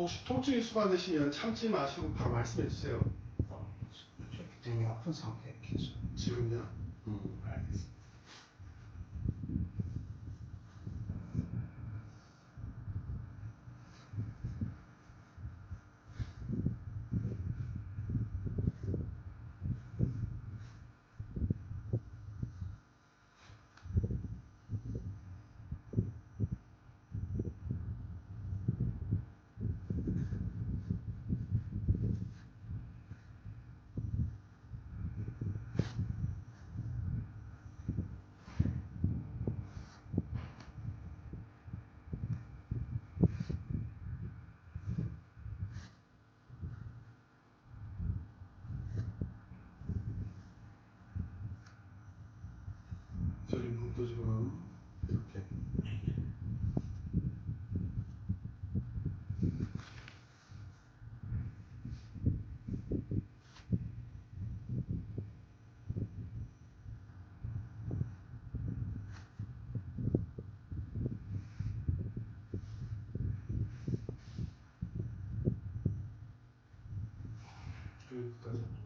혹시 통증이 수반되시면 참지 마시고 바로 말씀해 주세요. 굉장히 아픈 상태에 계속. 지금요? 음. 알겠습니다. 저기 무도 지금 이렇게 여기까지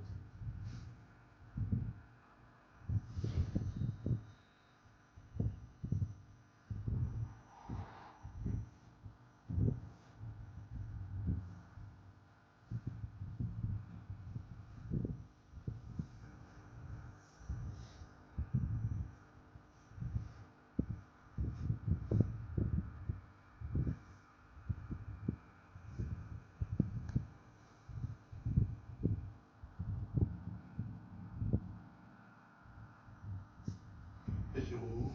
빼주고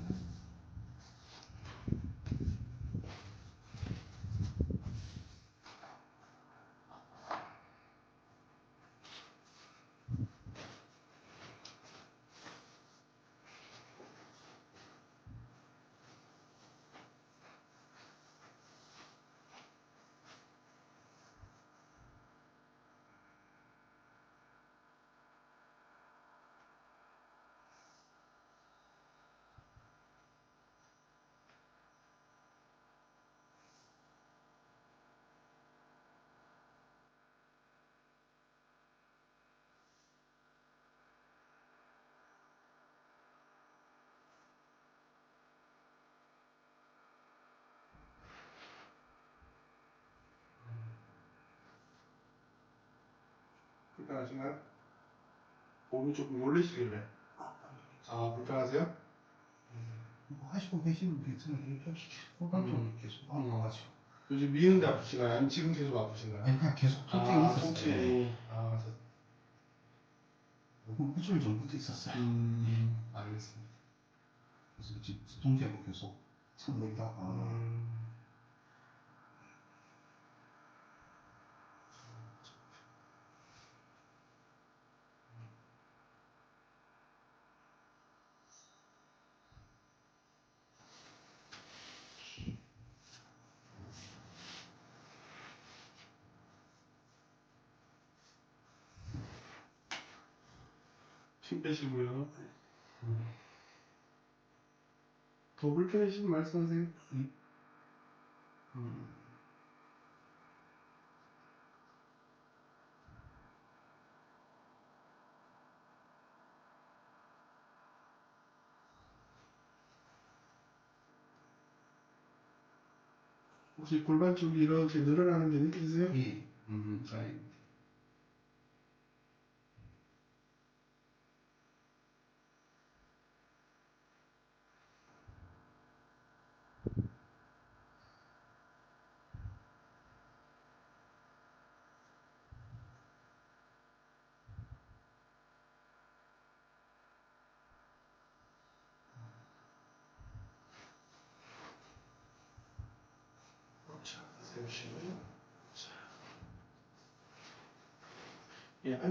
불편하신가요? 몸이 조금 놀리시길래 아 불편하세요? 뭐 하시고 계시면 괜찮은데 호감형이 계속 아파가지고. 요즘 미는데 아프신가요? 아니면 지금 계속 아프신가요? 아니 그냥 계속 통증이 아, 있었어요. 통증이 아, 저, 한 일주일 정도도 있었어요. 음, 알겠습니다. 그래서 지금 수동제로 계속 있다가 음, 힘 빼시고요. 더 불편하시면 말씀하세요. 음. 음. 혹시 골반 쪽이 이렇게 늘어나는 게 느껴지세요? 예. 음, 다행입니다. 자, 세우시고요. 자.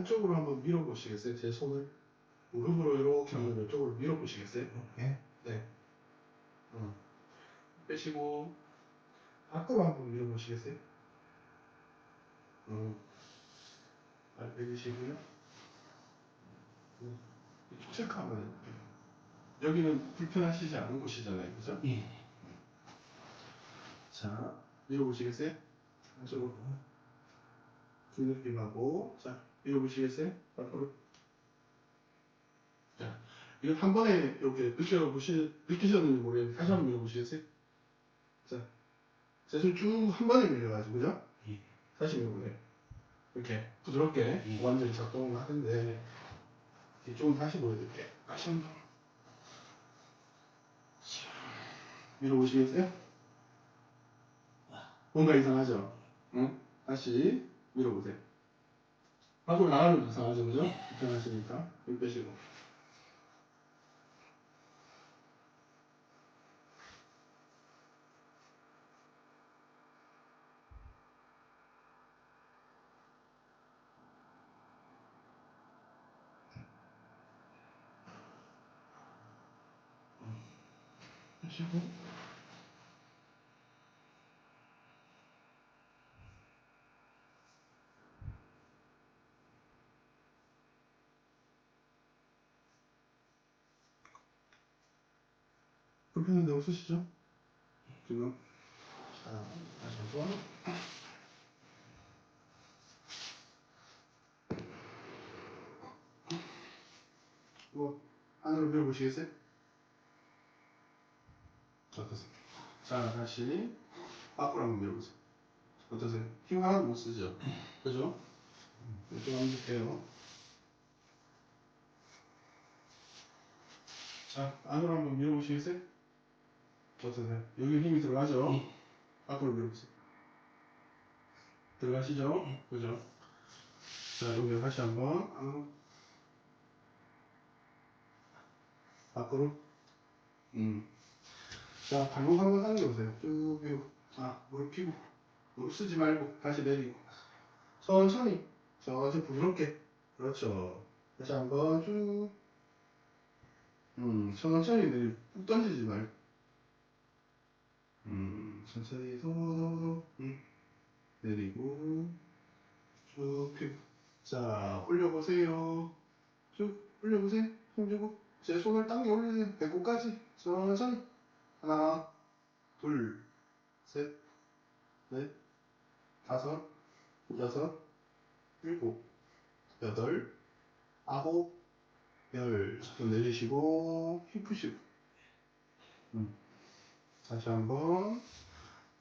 예, 안쪽으로 한번 밀어보시겠어요? 제 손을. 무릎으로 이렇게 한번 이쪽으로 밀어보시겠어요? 예. 네. 어. 빼시고, 밖으로 한번 밀어보시겠어요? 음. 발 빼주시고요. 음. 이쪽 체크 한번 해볼게요. 여기는 불편하시지 않은 곳이잖아요. 그죠? 예. 자, 밀어보시겠어요? 안쪽으로 그 느낌하고 자 밀어보시겠어요? 앞으로 자 이거 한 번에 이렇게 느껴보시 느끼셨는지 모르겠는데 다시 한번 밀어보시겠어요? 자제손쭉한 번에 밀려가지고 그죠? 예. 다시 밀어보세요 이렇게 부드럽게 예. 완전히 작동을 하는데 이쪽은 다시 보여드릴게요 다시 한 번 밀어보시겠어요? 뭔가 이상하죠? 응? 다시 밀어보세요. 밖으로 나가면 이상하죠, 그죠? 불편하시니까. 힘 빼시고. 빼시고. 불편한 데 없으시죠? 지금? 자, 다시 한번. 뭐, 안으로 밀어보시겠어요? 어떠세요? 자, 다시 밖으로 한번 밀어보세요. 어떠세요? 힘 하나도 못 쓰죠? 그죠? 이쪽 한번 볼게요. 자, 안으로 한번 밀어보시겠어요? 어떠세요? 여기 힘이 들어가죠? 밖으로 밀어보세요. 들어가시죠? 그죠? 자, 여기 다시 한번 안으로. 밖으로. 음. 자, 발목 한번 당겨보세요. 쭉 펴고. 아, 무릎 펴고. 무릎 쓰지 말고 다시 내리고. 천천히. 천천히 부드럽게. 그렇죠. 다시 한번 쭉. 음, 천천히 내리고. 뚝 던지지 말고. 음, 천천히 손, 음, 내리고, 쭉 펴고. 자, 올려보세요. 쭉 올려보세요. 힘주고. 제 손을 당겨 올리세요. 배꼽까지. 천천히. 하나, 둘, 셋, 넷, 다섯, 여섯, 일곱, 여덟, 아홉, 열. 손 내리시고, 힘 푸시고. 음. 다시 한번.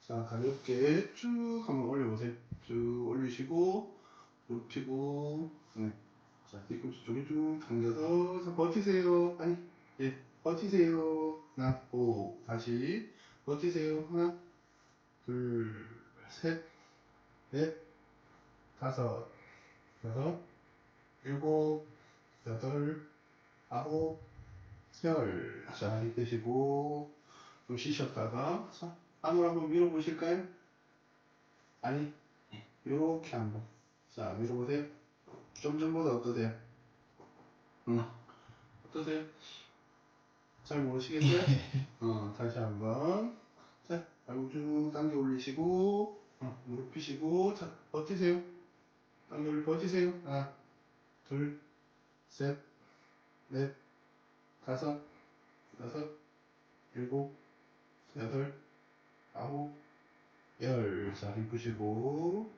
자, 가볍게 쭉 한번 올려보세요. 쭉 올리시고, 눕히고, 네. 자, 뒤꿈치 쪽에 쭉 당겨서, 자, 버티세요. 아니, 예, 버티세요. 하나, 오, 다시, 버티세요. 하나, 둘, 셋, 넷, 다섯, 여섯, 일곱, 여덟, 아홉, 열. 자, 힘 빼시고, 좀 쉬셨다가, 자, 안으로 한번 밀어보실까요? 아니, 요렇게 한번. 자, 밀어보세요. 좀 전보다 어떠세요? 응. 어떠세요? 잘 모르시겠어요? 어, 다시 한번. 자, 발목 쭉 당겨 올리시고, 어, 무릎 펴시고, 자, 버티세요. 당겨 올리 버티세요. 하나, 둘, 셋, 넷, 다섯, 여섯, 일곱, 여덟, 아홉, 열. 자, 힘 푸시고,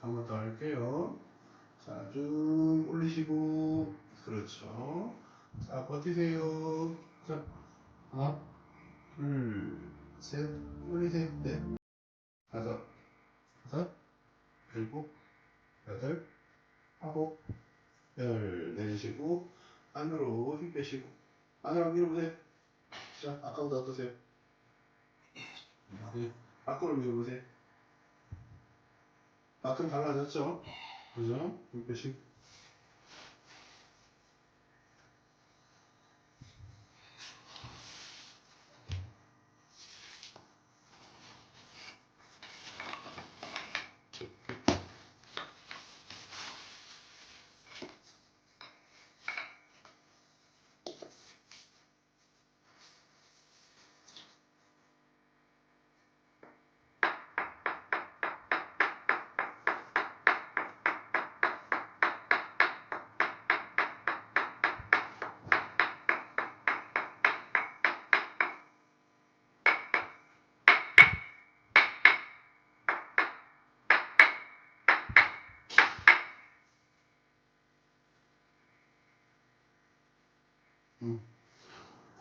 한번 더 할게요. 자, 쭉 올리시고, 그렇죠. 자, 버티세요. 자, 하나, 둘, 셋, 올리세요. 넷, 다섯, 다섯, 일곱, 여덟, 아홉, 열. 내리시고, 안으로 힘 빼시고, 안으로 밀어보세요. 자, 아까보다 어떠세요? 네, 밖으로 밀어보세요. 밖은 달라졌죠? 그죠? 힘빼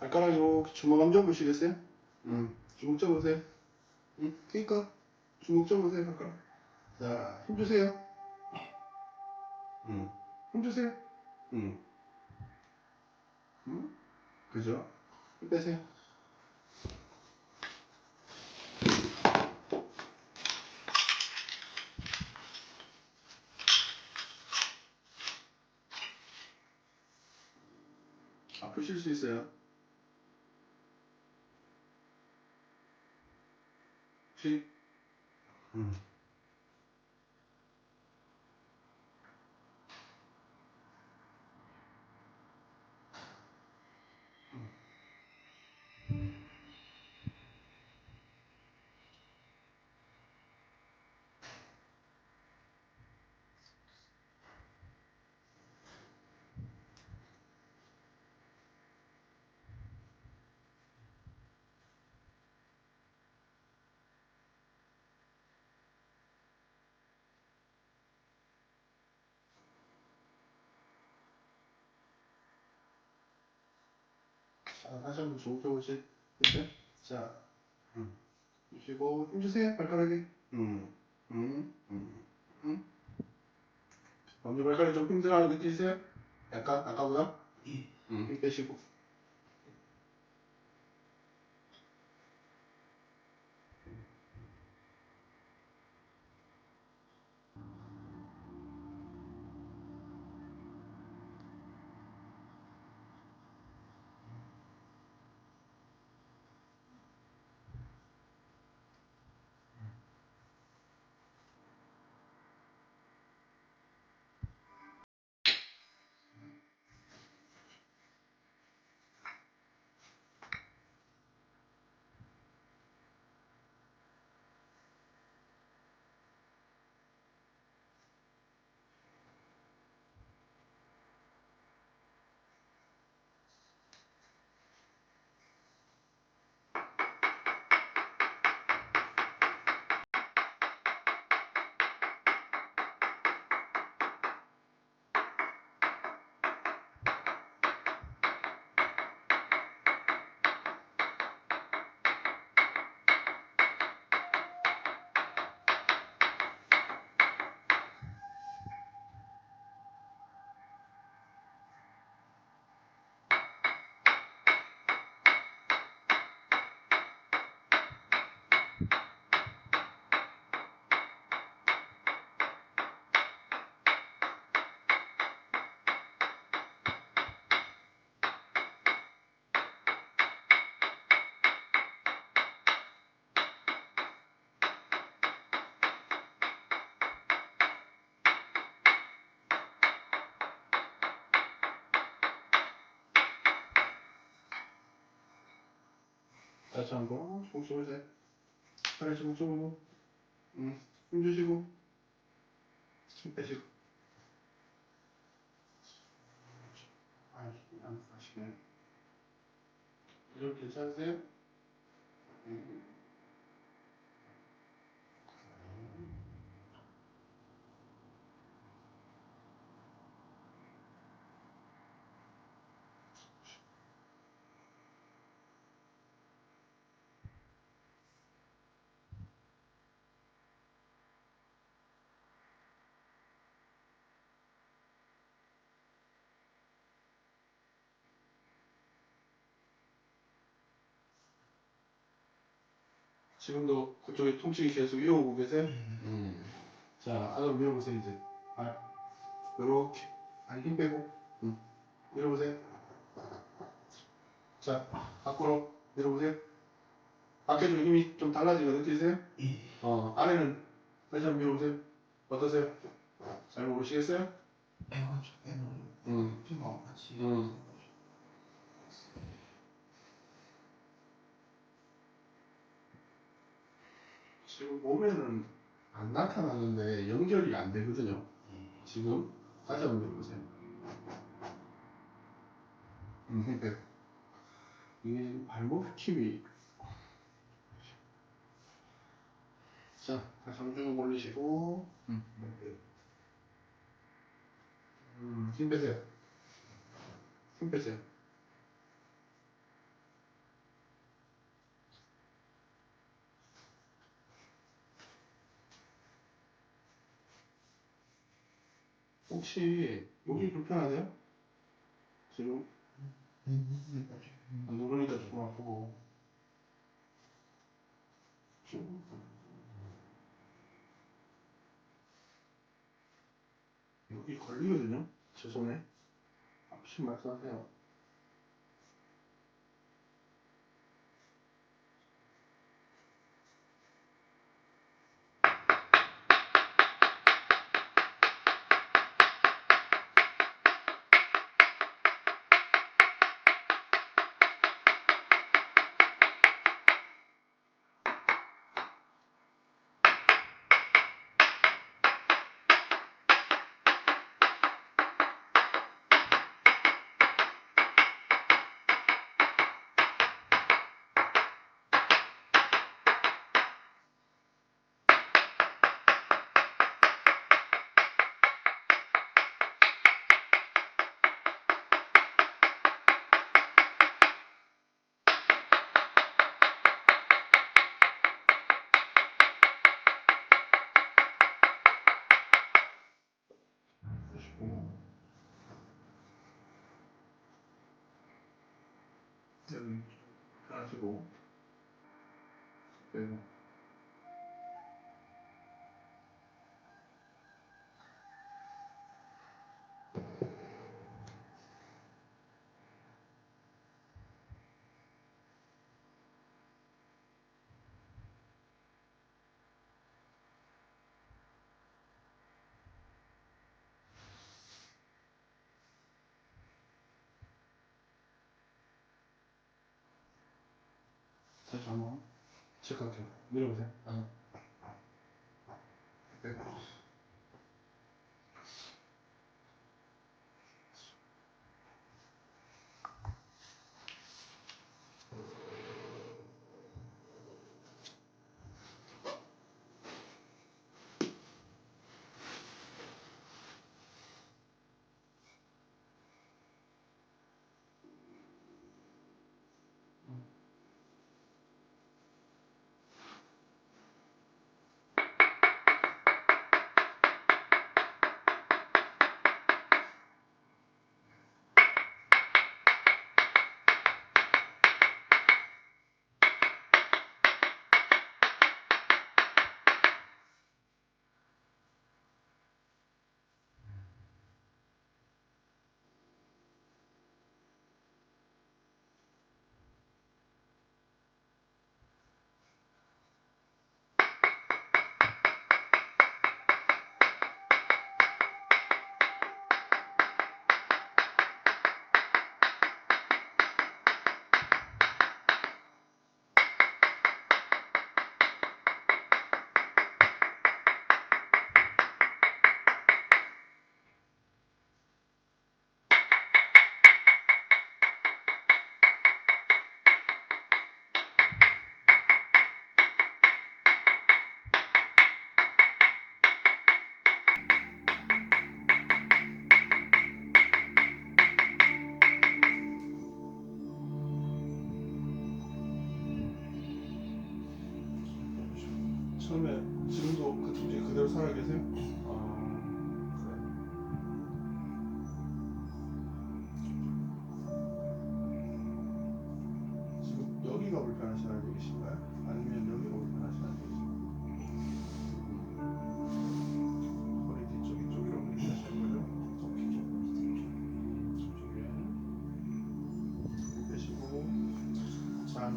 발가락 이렇게 주먹 좀 보시겠어요? 음. 주먹 접으세요. 음. 그니까 주먹 접으세요 발가락. 자, 힘 주세요. 음. 힘 주세요. 음. 음. 그죠? 힘 빼세요. 아프실 수 있어요. 시. 음. 자, 다시 한번 주먹 접으시. 이렇게. 자, 음. 주시고 힘 주세요 발가락에. 음. 음. 음. 음. 먼저 발가락이 좀 힘들어하는 거 느끼세요? 약간 아까보다? 예. 음. 힘 빼시고. 다시 한번 주먹 접으세요. 발에 주먹 접고. 음. 힘 주시고. 힘 빼시고. 아이, 안 하시네. 이렇게 괜찮으세요? 음. 지금도 그쪽에 통증이 계속 이어오고 계세요? 음. 자, 안으로 밀어보세요, 이제. 발. 요렇게. 아니, 힘 빼고. 음. 밀어보세요. 자, 밖으로 밀어보세요. 밖에 좀 힘이 좀 달라진 거 느끼세요? 예. 어, 안에는 다시 한번 밀어보세요. 어떠세요? 잘 모르시겠어요? 애가 좀 애는 음. 피가 같이. 음. 지금 몸에는 안 나타나는데 연결이 안 되거든요. 지금 다시 한번 밀어보세요. 음, 힘 빼고. 이게 발목 힘이. 자, 다시 한번 쭉 올리시고. 음, 음, 힘 빼세요. 힘 빼세요. 혹시 여기 불편하세요? 지금? 안 누르니까 조금 아프고. 여기 걸리거든요? 제 손에 아프신 말씀하세요 보시고 여기 하시고. 빼고 다시 한번 체크할게요. 내려보세요. 아. 빼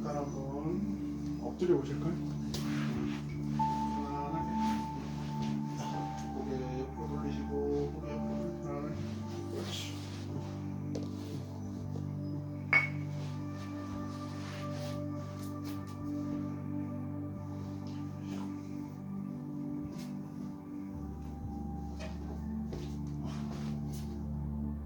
잠깐 한번 엎드려 보실까요?